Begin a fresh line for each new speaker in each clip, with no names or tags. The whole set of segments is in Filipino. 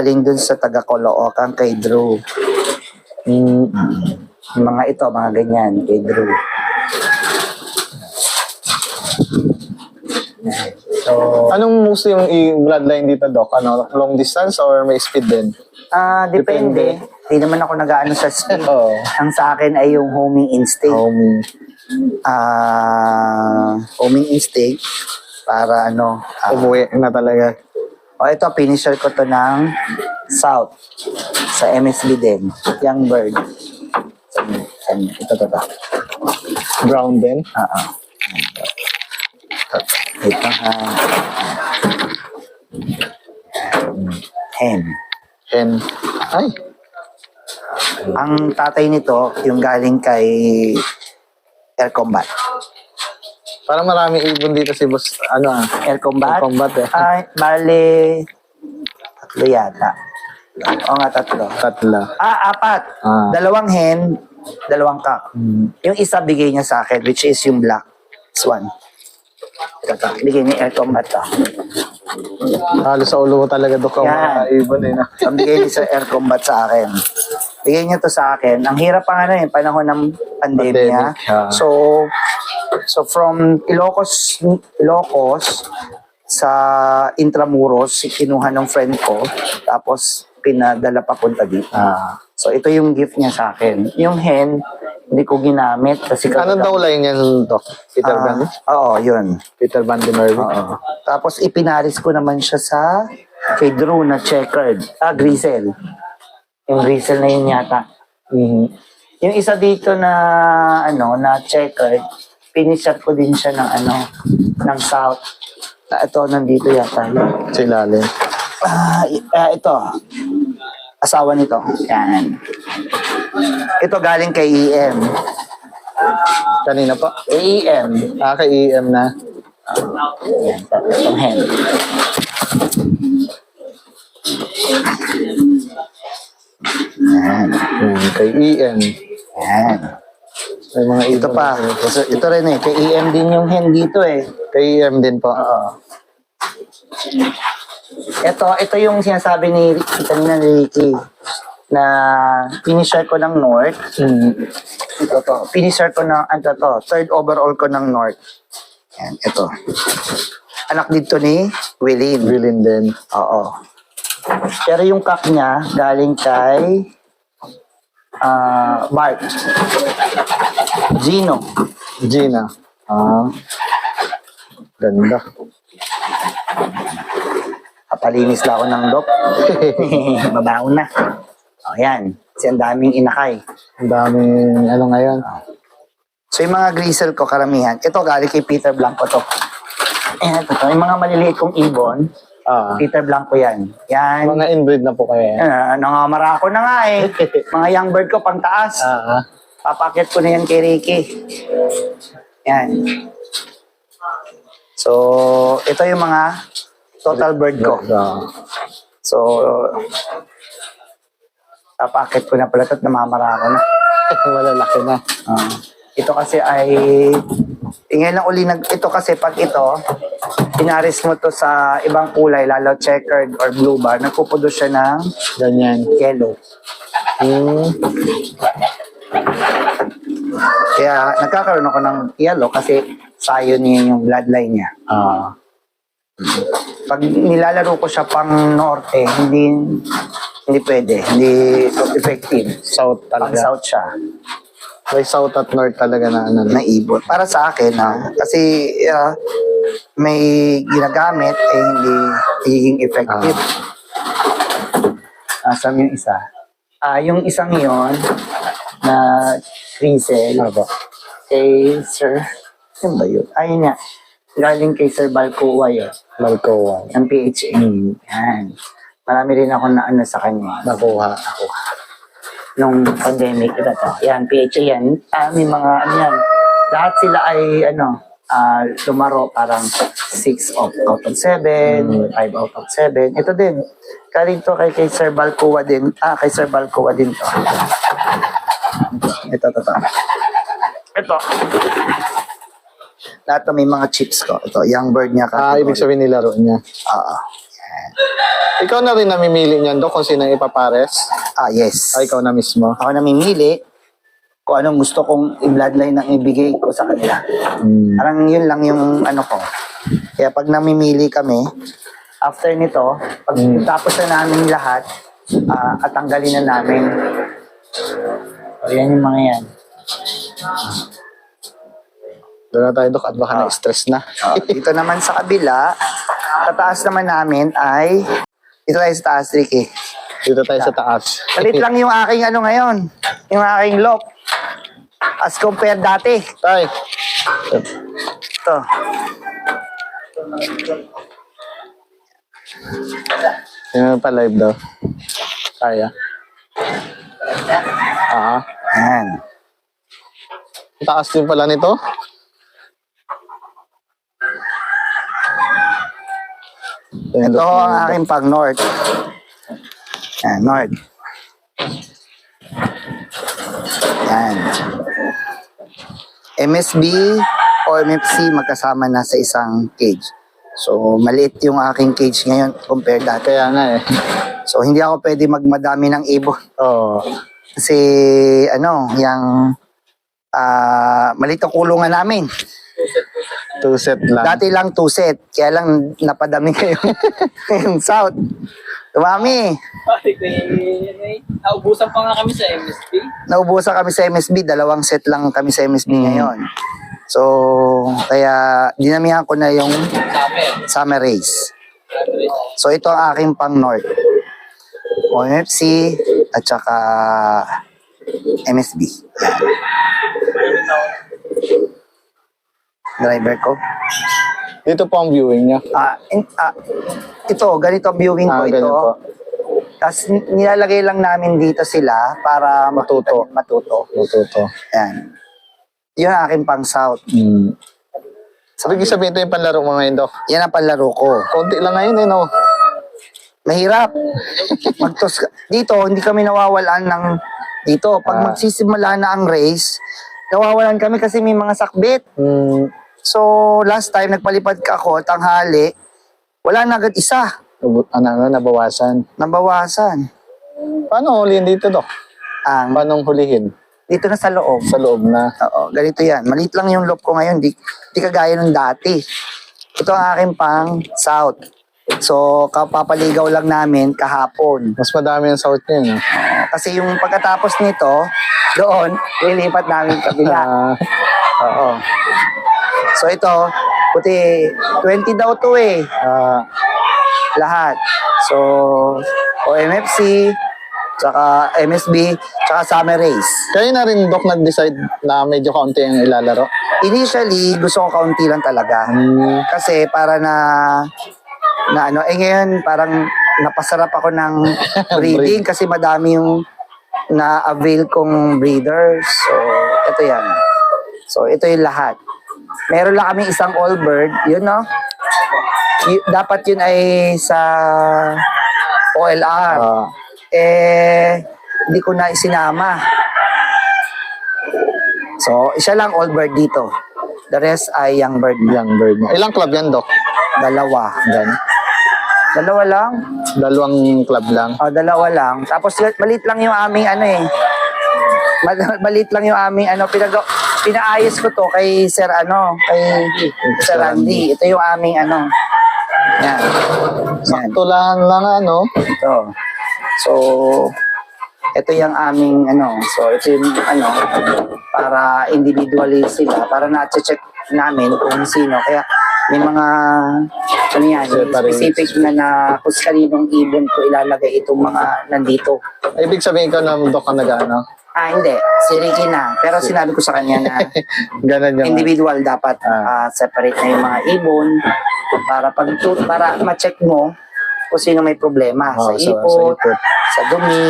galing dun sa taga Caloocan kay Drew.
Mm,
mga ito, mga ganyan, kay Drew. So,
anong mostly yung i- bloodline dito, Doc? Ano, long distance or may speed din?
ah depende. Hindi naman ako nag-ano sa speed.
Oo.
Ang sa akin ay yung homing instinct.
Homing.
Ah, homing instinct para ano. ah,
Umuwi na talaga.
O ito, finisher ko to ng South sa MSB din. Young Bird. Ito, ito, ito.
Brown din.
Ah, ah. Ito, ha. Hen.
And, ay,
Ang tatay nito, yung galing kay Air Combat.
Parang marami ibon dito si boss. Ano ah?
Air Combat?
Air Combat eh.
Ay, bale, tatlo yata. Oo nga, tatlo.
Tatla.
Ah, apat.
Ah.
Dalawang hen, dalawang cock.
Mm.
Yung isa bigay niya sa akin, which is yung black swan. Ito, ito. Bigay ni Air Combat to.
Halos sa ulo ko talaga, ang
Yan.
mga ibon eh. No?
Ang bigay niya sa Air Combat sa akin. Bigay niya to sa akin. Ang hirap pa nga na yung panahon ng pandemya.
Pandemic, ah.
So, so from Ilocos, Ilocos sa Intramuros, kinuha ng friend ko. Tapos, pinadala papunta dito.
Ah.
So, ito yung gift niya sa akin. Yung hen, hindi ko ginamit kasi
Anong daw line yan, Doc? Peter
Ah,
Van?
Oo, yun.
Peter Van de Merwe?
Oo. Tapos ipinaris ko naman siya sa kay Drew na checkered. Ah, Grisel. Yung Grisel na yun yata.
Mhm.
Yung isa dito na ano na checkered, finisher ko din siya ng ano ng south. Ah, ito nandito yata. yun.
Sa ilalim.
Ah, ah, ito. Asawa nito. Yan. Ito galing kay EM.
Kanina pa.
EM.
Ah, kay EM na.
Yan, itong hen. Yan.
Yan, kay EM.
Yan.
May mga
Ito
ibon.
pa. Ito, ito rin eh. Kay EM din yung hen dito eh.
Kay EM din po.
Oo. Ito, ito yung sinasabi ni kanina ni Ricky na finisher ko ng North.
Mm.
Ito to. Finisher ko ng, ano to, third overall ko ng North. Yan, ito. Anak dito ni Wilin.
Wilin din.
Oo. Pero yung cock niya galing kay ah Bart. Gino.
Gina. Ah. Ganda.
Kapalinis lang ako ng dop. Mabaho na. O yan. Kasi ang daming inakay.
Ang daming ano ngayon.
So yung mga grisel ko karamihan. Ito galing kay Peter Blanco to. Ayan, ito to. Yung mga maliliit kong ibon,
Ah.
Peter Blanco yan. Yan.
Mga inbreed na po kayo. eh.
Uh, nangamara ko na nga eh. Mga young bird ko pang taas.
Ah. ah.
Papakit ko na yan kay Ricky. Yan. So, ito yung mga total bird ko. So, papakit ko na pala ito at namamara ko na.
Malalaki na.
Ah. ito kasi ay, ingay lang uli nag, ito kasi pag ito, pinaris mo to sa ibang kulay, lalo checkered or blue bar, nagpuproduce siya ng
Ganyan.
yellow.
Hmm.
Kaya nagkakaroon ako ng yellow kasi sayo niya yung bloodline niya.
Ah.
Pag nilalaro ko siya pang norte, hindi hindi pwede, hindi effective.
South
Pang
talaga.
south siya,
May south at north talaga na ano.
na ibon. Para sa akin, ha, kasi ah, may ginagamit, eh hindi higing effective. Asan yung isa? Ah, yung isang yon na Riesel,
Aba.
kay Sir, yun ba yun? Ayun nga, galing kay Sir Balcoa yun,
Malcoa.
ng PHA. Yan. Marami rin ako na ano sa kanya.
Nakuha.
Nung pandemic, ito to. Yan, PHA yan. Ah, may mga ano yan. Lahat sila ay ano, ah, lumaro parang 6 out, out of 7, 5 out of 7. Ito din. Galing to kay, kay Sir Balcoa din. Ah, kay Sir Balcoa din to. Ito, ito, ito. Ito. Lahat may mga chips ko. Ito, young bird niya.
Ah, ibig sabihin nilaro niya.
Oo. Yan.
Ikaw na rin namimili niyan, Dok, kung sino ipapares?
Ah, yes.
Ay, ikaw na mismo.
Ako namimili kung anong gusto kong i-bloodline ang ibigay ko sa kanila.
Hmm.
Parang yun lang yung ano ko. Kaya pag namimili kami, after nito, pag tapos na namin lahat, ah, at tanggalin na namin. O, yan yung mga yan.
Doon na tayo, Dok, at baka
Ah.
na-stress na.
Ah, dito naman sa kabila, sa taas naman namin ay, dito tayo sa taas, Ricky.
Dito tayo sa taas.
Palit lang yung aking ano ngayon, yung aking lock. As compared dati.
Tay,
Ito.
yun pa live daw. Kaya. Ah,
Ayan.
taas din pala nito.
Ito ang aking pang north. Yan, north. Yan. MSB o MFC magkasama na sa isang cage. So, maliit yung aking cage ngayon compared dati.
Kaya nga eh.
So, hindi ako pwede magmadami ng ibon.
Oo.
Kasi, ano, yung ah maliit ang kulungan namin.
Two set lang.
Dati lang two set, kaya lang napadami kayo yung south. Tumami.
Pare, kaya eh, naubusan pa nga kami sa MSP.
Naubusan kami sa MSB, dalawang set lang kami sa MSB ngayon. So, kaya dinamihan ko na yung
Summer.
summer race. So, ito ang aking pang north. OMFC at saka MSB. Driver ko.
Dito po ang viewing niya.
Ah, in- ah, ito, ganito ang viewing ko
Ah,
ito.
ganyan po.
Tapos nilalagay lang namin dito sila para matuto. Matuto.
Tututo.
Yan. Yun ang aking pang south.
Hmm. So, ibig sabihin ito yung panlaro mo ngayon, Dok.
Yan ang panlaro ko.
Konti lang ngayon eh, no?
Mahirap. Magtos Dito, hindi kami nawawalan ng dito. Pag
Ah.
magsisimula na ang race, nawawalan kami kasi may mga sakbit.
Hmm.
So, last time, nagpalipad ka ako, tanghali, wala na agad isa.
Ano, ano, nabawasan.
Nabawasan.
Paano hulihin dito, Dok?
Ang,
Paano hulihin?
dito na sa loob.
Sa loob na.
Oo, ganito yan. Maliit lang yung loop ko ngayon. Di, di kagaya nung dati. Ito ang aking pang south. So, kapapaligaw lang namin kahapon.
Mas madami yung south niya, no?
Kasi yung pagkatapos nito, doon, lilipat namin kabila.
Ah,
Oo. So, ito, puti, 20 daw to eh.
ah,
Lahat. So, OMFC, tsaka MSB, tsaka Summer Race.
kayo na rin, Dok, nag-decide na medyo kaunti ang ilalaro.
Initially, gusto ko kaunti lang talaga.
Hmm.
Kasi para na na ano, eh ngayon parang napasarap ako ng breeding kasi madami yung na-avail kong breeders. So, ito yan. So, ito yung lahat. Meron lang kami isang all bird, yun no? Y- dapat yun ay sa OLR.
Ah,
eh, hindi ko na isinama. So, isa lang all bird dito. The rest ay young bird
young bird. Ilang club yan, Dok?
Dalawa.
Yan.
Dalawa lang?
Dalawang club lang.
O, dalawa lang. Tapos malit lang yung aming ano eh. Mal- Malit lang yung aming ano. Pinag pinaayos ko to kay Sir ano, kay Sir Randy. Ito yung aming ano. Yan. Yan.
Sakto lang lang, ano?
Ito. So, ito yung aming ano. So, ito yung ano, para individually sila, para na-check namin kung sino. Kaya, may mga, ano yan, specific na na kung kaninong ibon ko ilalagay itong mga nandito.
Ay, ibig sabihin ko na, Dok, ka nag-ano?
Ah, hindi. Si Ricky na. Pero sinabi ko sa kanya na
Ganon yung...
individual dapat
Ah.
ah, separate na yung mga ibon para pag para ma-check mo kung sino may problema
Oh,
sa
sa- sa
ipot,
ipot.
sa dumi,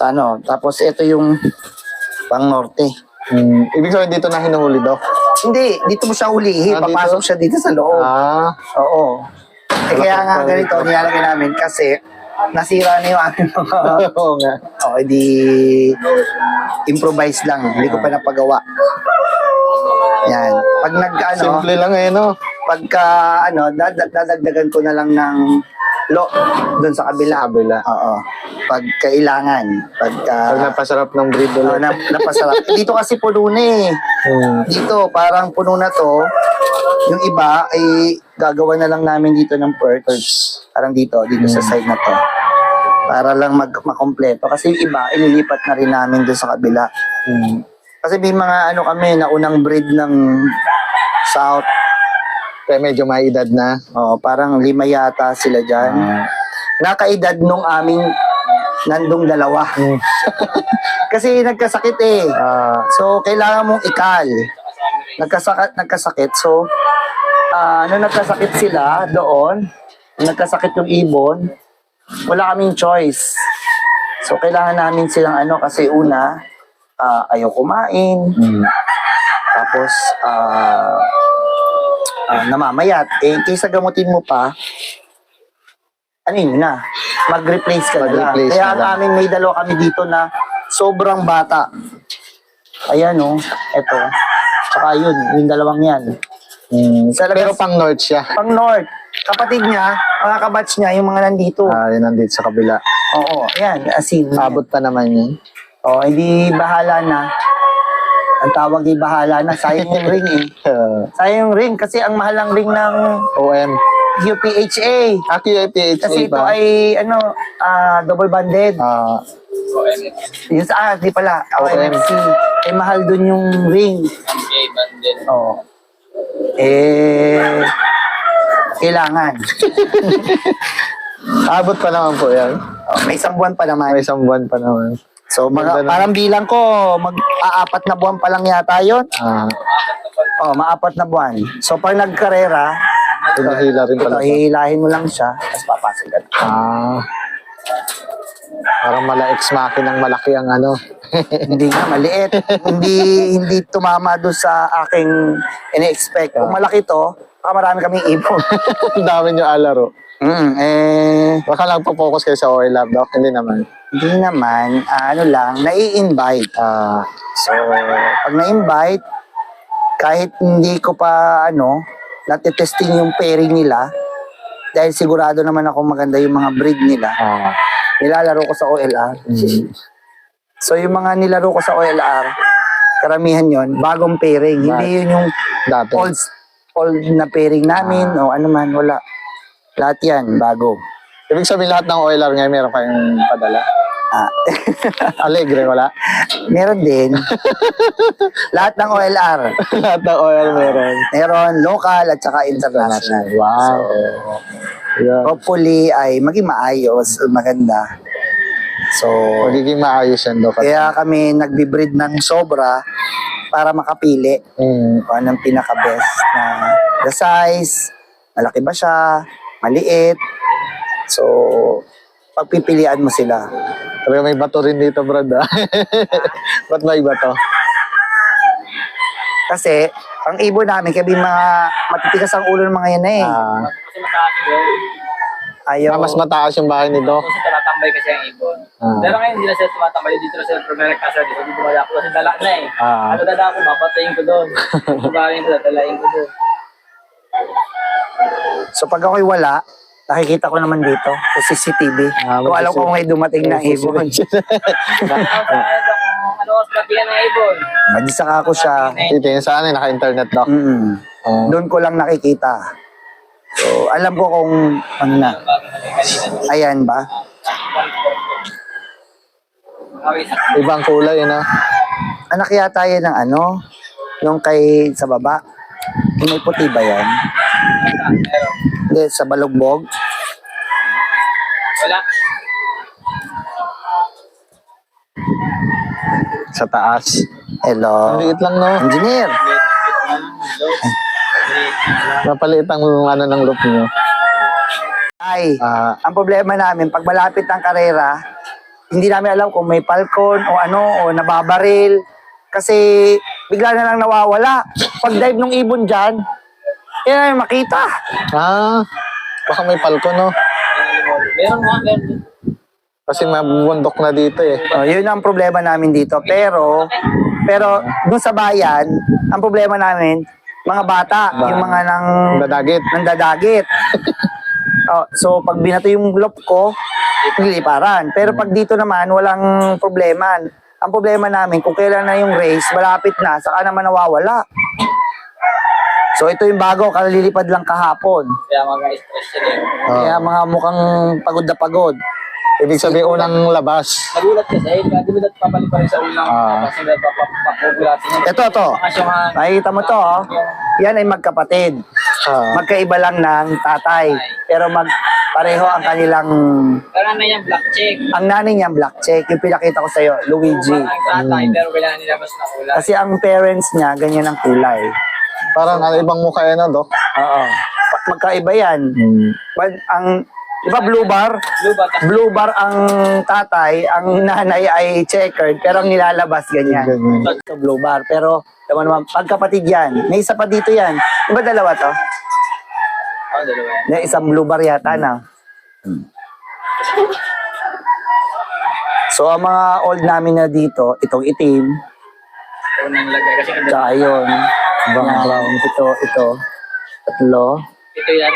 ano, tapos ito yung pang norte.
Hmm, ibig sabihin dito na hinuhuli, Dok?
Hindi, dito mo siya
Ah,
hulihin,
dito?
papasok siya dito sa loob.
Ah,
Oo. Eh, kaya nga ganito, nilalagay namin kasi nasira na yung aming mga
oo nga.
O, di improvise lang. Hindi ko pa napagawa. Yan. Pag nag, ano,
Simple lang eh, no?
pagka, ano, dad- dadagdagan ko na lang ng lo doon sa kabila.
Sa kabila.
Oo. Pag kailangan, pagka
Pag napasarap ng breed ulit.
na, napasarap. Dito kasi puno na eh.
Hmm.
Dito, parang puno na to. Yung iba ay gagawa na lang namin dito ng perch. Parang dito, dito sa side na to. Para lang mag makompleto. Kasi yung iba, ililipat na rin namin doon sa kabila.
Hmm.
Kasi may mga ano kami, na unang breed ng South.
Kaya medyo may edad na.
Oh, parang lima yata sila dyan.
Ah.
Nakaedad nung aming nandong dalawa. Kasi nagkasakit eh.
Ah,
So, kailangan mong ikal. Nagkasakit, nagkasakit. So, ah nung nagkasakit sila doon, nagkasakit yung ibon, wala kaming choice. So, kailangan namin silang ano, kasi una, ah, ayaw kumain,
hmm.
tapos, ah, ah, namamayat. Eh, kaysa gamutin mo pa, ano yun na, mag-replace ka na.
Mag-replace
Kaya
na
ang
lang.
amin may dalawa kami dito na sobrang bata. Ayan oh, eto. Tsaka yun, yung dalawang yan.
Hmm.
Talaga-
Pero pang north siya.
Pang North, kapatid niya, mga kabatch niya, yung mga nandito.
Ah, yun nandito sa kabila.
Oo, ayan, asin.
Abot pa naman yun.
Oo, hindi bahala na. Ang tawag di bahala na, sayang yung ring eh.
Uh,
Sayang yung ring kasi ang mahal ng ring ng
OM.
UPHA.
Ah, QIPHA
Kasi ito
ba?
ay ano, ah, double banded.
Ah,
Yung sa ah, di pala, OMC. Eh mahal dun yung ring. Oo. Eh kailangan.
abot pa naman po yan.
Oh, may isang buwan pa naman.
May isang buwan pa naman.
So mga,
na.
parang bilang ko, mag-aapat na buwan pa lang yata yon.
Ah,
Oh, maapat na buwan. So pag nagkarera,
pinahila rin
ito,
pala.
hihilahin mo lang siya, tapos papasok ka na.
Ah. Parang mala ex ng malaki ang ano.
hindi nga, maliit. hindi hindi tumama doon sa aking ine-expect. Kung malaki to, baka marami kaming ipon.
Ang dami nyo alaro.
mm, eh,
Baka lang po-focus kayo sa oil lab, Doc. Hindi naman.
hindi naman, ah, ano lang, nai-invite.
Ah,
So, pag na-invite, kahit hindi ko pa, ano, natitesting yung pairing nila, dahil sigurado naman ako maganda yung mga breed nila,
ah.
nilalaro ko sa OLR.
Mm.
So, yung mga nilaro ko sa OLR, karamihan yon bagong pairing. Hindi yun yung
Dati.
old, old na pairing namin o ano man, wala. Lahat yan, bago.
Ibig sabihin lahat ng oiler ngayon meron kayong padala.
Ah,
Alegre, wala?
meron din. Lahat ng OLR.
lahat ng oil meron.
Meron local at saka international.
Wow. Yeah.
hopefully ay maging maayos, maganda. So,
Magiging maayos yan, Doc.
kaya kami nagbi-breed ng sobra para makapili
Mm.
kung anong pinaka-best na the size, malaki ba siya, maliit. So, pagpipilian mo sila.
Pero may bato rin dito, Brad. ah. Ba't may bato?
Kasi, ang ibon namin, kaya mga matitigas ang ulo ng mga yan na eh.
Ah,
Kasi mataas.
Ayaw.
ah, mas mataas yung bahay ni Doc.
Kasi talatambay kasi ang ibon.
Ah.
Pero ngayon hindi na sila tumatambay dito na sila primera casa dito. Dito wala ko kasi dala na eh.
Ah.
Ano dala ko, babatayin ko doon. Babayin ko, dadalain ko doon.
So, pag ako'y wala, nakikita ko naman dito sa CCTV.
Ah,
kung alam ko may dumating na ibon.
Ano sa sa batigan ng ibon?
Madisaka ko siya.
Titingin sa ano, naka-internet, Doc.
Mm.
Ah.
Doon ko lang nakikita. So, alam ko kung ano na. Ayan ba?
Ibang kulay, ano?
Anak yata yan ng ano? Yung kay sa baba. Yung may puti ba yan?
meron.
Hindi, sa balugbog.
Wala.
Sa taas.
Hello.
Ang liit lang, no?
Engineer.
Napaliit ang ano ng loop nyo.
Ay,
Ah,
ang problema namin, pag malapit ng karera, hindi namin alam kung may falcon o ano, o nababaril. Kasi bigla na lang nawawala. Pag dive ng ibon dyan, yan ay makita.
ah, baka may palko, no?
Meron nga, meron.
Kasi mabundok na dito, eh.
Oh, yun ang problema namin dito. Pero, pero dun sa bayan, ang problema namin, mga bata, yung mga nang
Dadagit.
nandadagit. Oh, so pag binato yung loop ko, liliparan. Pero pag dito naman, walang problema. Ang problema namin, kung kailan na yung race, malapit na, saka naman nawawala. So ito yung bago, kalilipad lang kahapon.
Kaya mga stress yun eh.
Ah.
Kaya mga mukhang pagod na pagod.
Ibig sabihin, unang labas.
Nagulat kasi, kaya di ba dati papalik pa rin sa ulang
Ah.
kasi may papapapugulatin yun.
Ito, ito. Nakikita mo to, oh. Yan ay magkapatid.
Ah.
Magkaiba lang ng tatay. Pero mag pareho ang kanilang
Pero na yung black check.
ang nanay niya black check yung pinakita ko sa iyo Luigi
Ang tatay, pero kailangan nilabas na kulay.
kasi ang parents niya ganyan ang kulay
Parang ano, ibang mukha yan, no, Dok?
oo magkaiba yan
Hmm.
But ang di ba blue bar
Blue ba? Tas
blue bar ang tatay ang nanay ay checkered pero ang nilalabas ganyan
Ganyan.
ito blue bar pero tama naman pagkapatid yan may isa pa dito yan di ba dalawa to
oh, dalawa yan.
na isang blue bar yata na So, ang mga old namin na dito, itong itim,
Unang lagay. Kasi
Tsaka yun. Yan,
brown.
Ito, ito. Tatlo.
ito yan.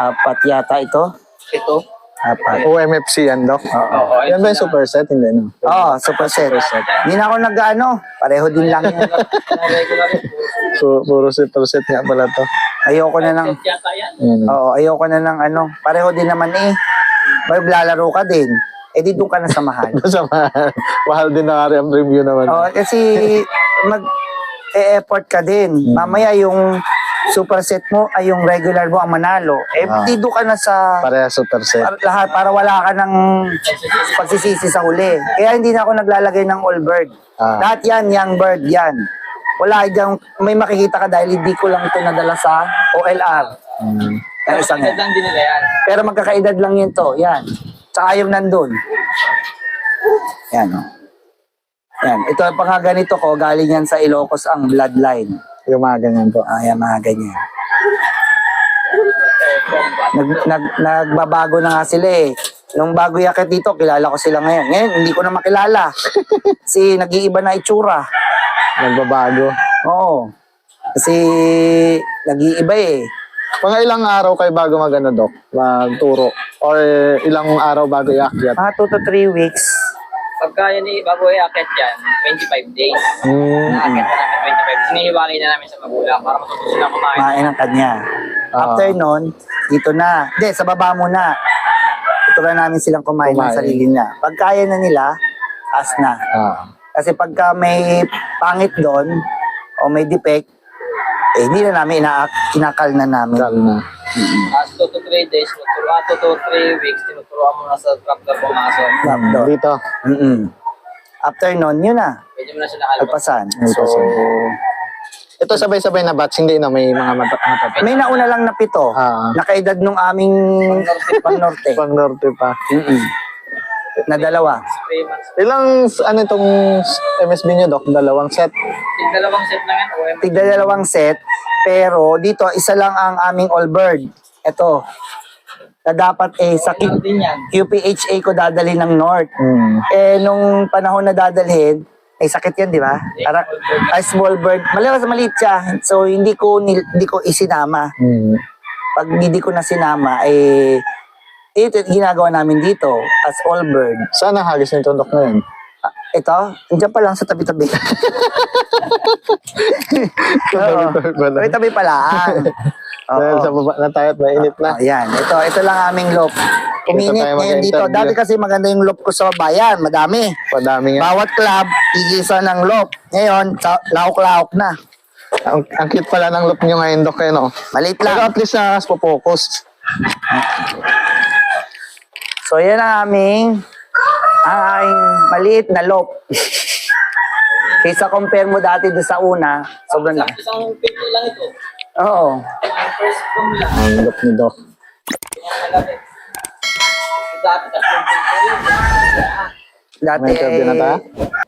Apat yata ito.
Ito.
Apat.
OMFC yan, Dok?
Oo.
Yan ba yung superset? Hindi, no?
Oo, oh, super set. Hindi na ako nag-ano. Pareho din lang yun.
Regular yun.
So, puro superset nga pala to.
Ayoko na ng...
Set yata yan.
Yan.
Oo, ayoko na ng ano. Pareho din naman eh. May lalaro ka din. Eh di doon ka na sa mahal.
Masama. Mahal din na ang review naman.
Oo, kasi mag e-effort ka din. Mamaya yung super set mo ay yung regular mo ang manalo. Eh
Ah.
di doon ka na sa
Pareha superset.
para, lahat para wala ka ng pagsisisi sa huli. Kaya hindi na ako naglalagay ng all bird.
Ah.
Lahat yan, young bird yan. Wala dyan, may makikita ka dahil hindi ko lang ito nadala sa OLR.
Hmm.
Yung isang
Edad lang din nila yan.
Pero magkakaedad lang yun to, yan. Tsaka yung nandun. Yan, o. Yan, ito ang mga ganito ko, galing yan sa Ilocos ang bloodline.
Yung mga ganyan po.
Ah, yan, mga ganyan. Nag, nag, nagbabago na nga sila eh. Nung bago yakit dito, kilala ko sila ngayon. Ngayon, hindi ko na makilala. Kasi nag-iiba na itsura.
Nagbabago.
Oo. Kasi nag-iiba eh.
Mga ilang araw kayo bago mag ano, Dok? Magturo? Or ilang araw bago iakyat?
Mga 2 to 3 weeks.
Pagka yan eh, bago i-akit yan, 25 days.
Hmm.
Na-akit na namin 25 days. Hinihiwalay na namin sa magulang para matuto sila kumain.
kumain ng kanya.
Ah.
After nun, dito na. Hindi, sa baba muna. Tuturuan namin silang kumain,
Kumain.
ng sarili na. Pag kaya na nila, as na.
Ah.
Kasi pagka may pangit doon, o may defect, eh, hindi na namin ina kinakal na namin.
Dal na.
As 2 to 3 days, 2 to 3 weeks, tinuturuan mo na sa tractor pumasok.
Laptop.
Dito.
Mm-mm. After nun, yun na.
Pwede mo na siya nakalabas.
Alpasan. So,
Alpasan. Ito sabay-sabay na batch, hindi na may mga mata mata
may nauna lang na pito.
Ah.
Nakaedad nung aming pang-norte.
Pang norte pa.
Mm-mm. Na dalawa.
3 months.
Ilang, ano itong MSB nyo, Dok? Dalawang set?
Tig dalawang set lang yan. OM.
tigda dalawang set, pero dito isa lang ang aming all bird. Ito. Na dapat eh sa
Ano
Q-
din yan.
QPHA ko dadalhin ng North.
Hmm.
Eh nung panahon na dadalhin, ay sakit yan, di ba? Parang ay small bird. Maliwas maliit siya. So hindi ko nil- hindi ko isinama.
Hmm.
Pag hindi ko na sinama eh ito ginagawa namin dito as all bird.
Saan ang hagis nito, Dok, ngayon?
Ah, ito, andyan pa lang sa tabi-tabi. Tabi-tabi pa lang.
Dahil sa baba na tayo at mainit na.
Ayan, ito, ito lang aming loop. Uminit
tayo
ngayon dito.
mag-interview.
Dati kasi maganda yung loop ko sa bayan, madami.
Padami nga.
Bawat club, igisa ng loop. Ngayon, sa- laok-laok na.
Ang, ang cute pala ng look nyo ngayon, Dok, eh, no?
Maliit
Pero
lang.
at least na focus.
So, yan ang aming, ang aking maliit na loop. Kaysa compare mo dati doon sa una, sobrang laki.
Isang pito lang ito.
Oo.
Ang
look ni
malaki. Dati.
Dati eh?